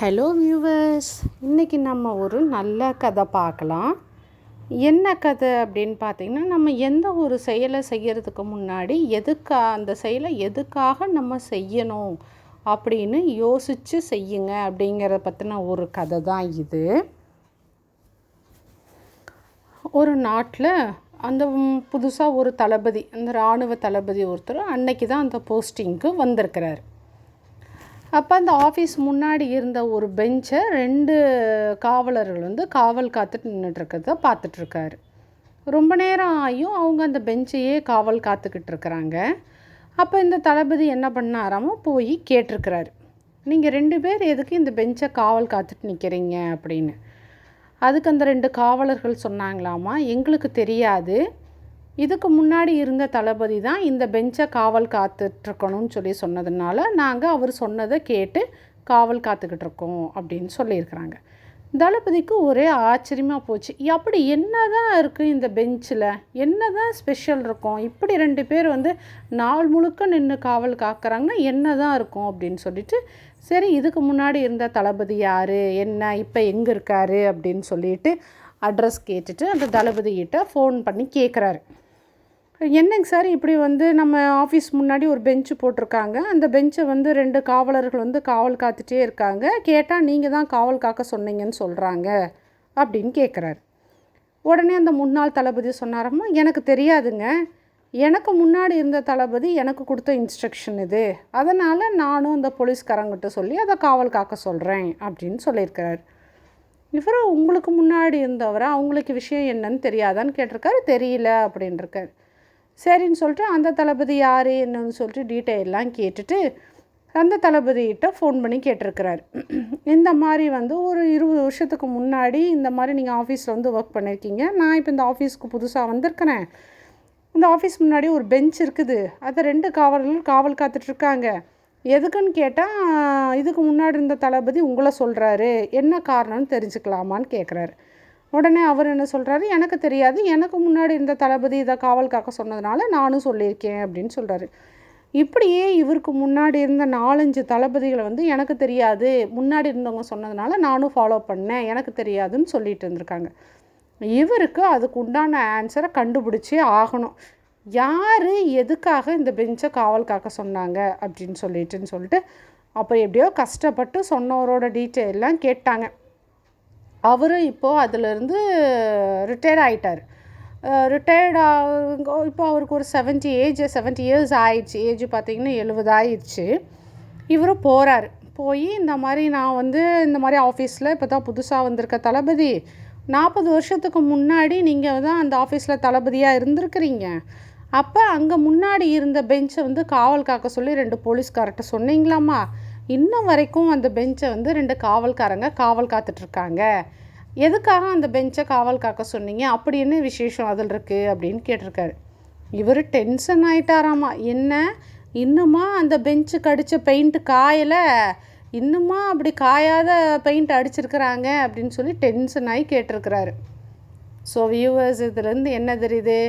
Hello viewers இன்றைக்கி நம்ம ஒரு நல்ல கதை பார்க்கலாம். என்ன கதை அப்படின்னு பார்த்தீங்கன்னா நம்ம எந்த ஒரு செயலை செய்கிறதுக்கு முன்னாடி எதுக்கா அந்த செயலை எதுக்காக நம்ம செய்யணும் அப்படின்னு யோசித்து செய்யுங்க அப்படிங்கிறத பற்றின ஒரு கதை தான் இது. ஒரு நாட்டில் அந்த புதுசாக ஒரு தளபதி அந்த இராணுவ தளபதி ஒருத்தர் அன்னைக்கு தான் அந்த போஸ்டிங்க்கு வந்திருக்கிறார். அப்போ அந்த ஆஃபீஸ் முன்னாடி இருந்த ஒரு பெஞ்சை ரெண்டு காவலர்கள் வந்து காவல் காத்துட்டு நின்றுட்டுருக்கிறத பார்த்துட்ருக்காரு ரொம்ப நேரம் ஆகியும் அவங்க அந்த பெஞ்சையே காவல் காத்துக்கிட்டு இருக்கிறாங்க. அப்போ இந்த தளபதி என்ன பண்ணாராமோ போய் கேட்டிருக்கிறாரு. நீங்கள் ரெண்டு பேர் எதுக்கு இந்த பெஞ்சை காவல் காத்துட்டு நிற்கிறீங்க அப்படின்னு. அதுக்கு அந்த ரெண்டு காவலர்கள் சொன்னாங்களாமா எங்களுக்கு தெரியாது. இதுக்கு முன்னாடி இருந்த தளபதி தான் இந்த பெஞ்சை காவல் காத்துட்ருக்கணும்னு சொல்லி சொன்னதுனால நாங்கள் அவர் சொன்னதை கேட்டு காவல் காத்துக்கிட்டு இருக்கோம் அப்படின்னு சொல்லியிருக்கிறாங்க. தளபதிக்கு ஒரே ஆச்சரியமாக போச்சு. அப்படி என்ன தான் இருக்குது இந்த பெஞ்சில்? என்ன தான் ஸ்பெஷல் இருக்கும்? இப்படி ரெண்டு பேர் வந்து நாள் முழுக்க நின்று காவல் காக்கிறாங்கன்னா என்ன தான் இருக்கும் அப்படின்னு சொல்லிட்டு சரி இதுக்கு முன்னாடி இருந்த தளபதி யார்? என்ன? இப்போ எங்கே இருக்கார்? அப்படின்னு சொல்லிட்டு அட்ரஸ் கேட்டுட்டு அந்த தளபதிகிட்ட ஃபோன் பண்ணி கேட்குறாரு என்னங்க சார் இப்படி வந்து நம்ம ஆஃபீஸ் முன்னாடி ஒரு பெஞ்சு போட்டிருக்காங்க. அந்த பெஞ்சை வந்து ரெண்டு காவலர்கள் வந்து காவல் காத்துட்டே இருக்காங்க. கேட்டால் நீங்கள் தான் காவல் காக்க சொன்னீங்கன்னு சொல்கிறாங்க அப்படின்னு கேட்குறாரு உடனே அந்த முன்னாள் தளபதி சொன்னாரம்மா எனக்கு தெரியாதுங்க. எனக்கு முன்னாடி இருந்த தளபதி எனக்கு கொடுத்த இன்ஸ்ட்ரக்ஷன் இது. அதனால் நானும் அந்த போலீஸ்காரங்கிட்ட சொல்லி அதை காவல் காக்க சொல்கிறேன் அப்படின்னு சொல்லியிருக்கிறார். இவர் உங்களுக்கு முன்னாடி இருந்தவரை? அவங்களுக்கு விஷயம் என்னன்னு தெரியாதான்னு கேட்டிருக்காரு. தெரியல அப்படின்ட்டுருக்காரு சரின்னு சொல்லிட்டு அந்த தளபதி யார் என்னன்னு சொல்லிட்டு டீட்டெயிலெலாம் கேட்டுட்டு அந்த தளபதிகிட்ட ஃபோன் பண்ணி கேட்டிருக்கிறாரு. இந்த மாதிரி வந்து ஒரு இருபது வருஷத்துக்கு முன்னாடி இந்த மாதிரி நீங்கள் ஆஃபீஸில் வந்து ஒர்க் பண்ணியிருக்கீங்க நான் இப்போ இந்த ஆஃபீஸ்க்கு புதுசாக வந்திருக்கிறேன். இந்த ஆஃபீஸ் முன்னாடி ஒரு பெஞ்ச் இருக்குது. அதை ரெண்டு காவலர்கள் காவல் காத்துட்ருக்காங்க எதுக்குன்னு கேட்டால் இதுக்கு முன்னாடி இருந்த தளபதி உங்களை சொல்கிறாரு என்ன காரணம்னு தெரிஞ்சுக்கலாமான்னு கேட்குறாரு உடனே அவர் என்ன சொல்கிறாரு எனக்கு தெரியாது. எனக்கு முன்னாடி இருந்த தளபதி இதை காவல் காக்க சொன்னதுனால நானும் சொல்லியிருக்கேன் அப்படின்னு சொல்கிறாரு இப்படியே இவருக்கு முன்னாடி இருந்த நாலஞ்சு தளபதிகளை வந்து எனக்கு தெரியாது. முன்னாடி இருந்தவங்க சொன்னதுனால நானும் ஃபாலோ பண்ணேன். எனக்கு தெரியாதுன்னு சொல்லிட்டு இருந்திருக்காங்க. இவருக்கு அதுக்கு உண்டான ஆன்சரை கண்டுபிடிச்சே ஆகணும். யார் எதுக்காக இந்த பெஞ்சை காவல் காக்க சொன்னாங்க அப்படின்னு சொல்லிட்டுன்னு சொல்லிட்டு அப்போ எப்படியோ கஷ்டப்பட்டு சொன்னவரோட டீட்டெயிலெலாம் கேட்டாங்க. அவரும் இப்போது அதிலிருந்து ரிட்டையர்ட் ஆகிட்டார் ரிட்டையர்ட் இப்போ அவருக்கு ஒரு செவன்ட்டி ஏஜ் செவன்ட்டி இயர்ஸ் ஆயிடுச்சு. ஏஜ் பார்த்திங்கன்னா எழுபது ஆயிடுச்சு. இவரும் போகிறார் போய் இந்த மாதிரி நான் வந்து இந்த மாதிரி ஆஃபீஸில் இப்போ தான் புதுசாக வந்திருக்க தளபதி நாற்பது வருஷத்துக்கு முன்னாடி நீங்கள் தான் அந்த ஆஃபீஸில் தளபதியாக இருந்திருக்கிறீங்க. அப்போ அங்கே முன்னாடி இருந்த பெஞ்சை வந்து காவல் காக்க சொல்லி ரெண்டு போலீஸ்கார்ட்ட சொன்னீங்களாம்மா? இன்னும் வரைக்கும் அந்த பெஞ்சை வந்து ரெண்டு காவல்காரங்க காவல் காத்துட்ருக்காங்க எதுக்காக அந்த பெஞ்சை காவல் காக்க சொன்னீங்க? அப்படி என்ன விசேஷம் அதில் இருக்குது அப்படின்னு கேட்டிருக்காரு. இவர் டென்ஷன் ஆகிட்டாராமா என்ன? இன்னுமா அந்த பெஞ்சு கடித்த பெயிண்ட்டு காயலை? இன்னுமா அப்படி காயாத பெயிண்ட் அடிச்சிருக்கிறாங்க? அப்படின்னு சொல்லி டென்ஷன் ஆகி கேட்டிருக்கிறாரு. ஸோ வியூவர்ஸ் இதுலேருந்து என்ன தெரியுது?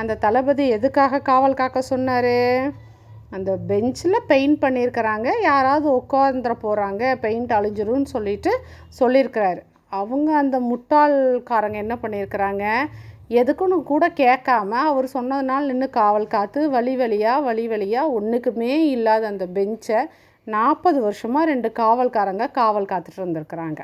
அந்த தளபதி எதுக்காக காவல் காக்க சொன்னார்? அந்த பெஞ்சில் பெயிண்ட் பண்ணியிருக்கிறாங்க. யாராவது உட்காந்துற போகிறாங்க பெயிண்ட் அழிஞ்சிரும்னு சொல்லிட்டு சொல்லியிருக்கிறாரு. அவங்க அந்த முட்டாள்காரங்க என்ன பண்ணியிருக்கிறாங்க? எதுக்குன்னு கூட கேட்காம அவர் சொன்னதுனால நின்று காவல் காத்து வழி வழியாக வழி வழியாக ஒன்றுக்குமே இல்லாத அந்த பெஞ்சை நாற்பது வருஷமாக ரெண்டு காவல்காரங்க காவல் காத்துட்டு இருந்திருக்கிறாங்க.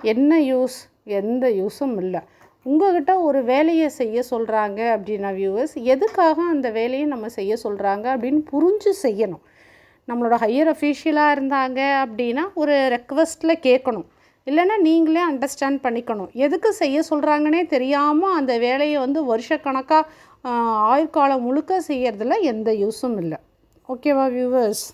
என்ன யூஸ்? எந்த யூஸும் இல்லை. உங்ககிட்ட ஒரு வேலையை செய்ய சொல்கிறாங்க அப்படின்னா வியூவர்ஸ் எதுக்காக அந்த வேலையை நம்ம செய்ய சொல்கிறாங்க அப்படின்னு புரிஞ்சு செய்யணும். நம்மளோட ஹையர் அஃபீஷியலாக இருந்தாங்க அப்படின்னா ஒரு ரெக்வஸ்ட்டில் கேட்கணும். இல்லைன்னா நீங்களே அண்டர்ஸ்டாண்ட் பண்ணிக்கணும். எதுக்கு செய்ய சொல்கிறாங்கன்னே தெரியாமல் அந்த வேலையை வந்து வருஷக்கணக்காக ஆயுட்காலம் முழுக்க செய்கிறதுல எந்த யூஸும் இல்லை. ஓகேவா வியூவர்ஸ்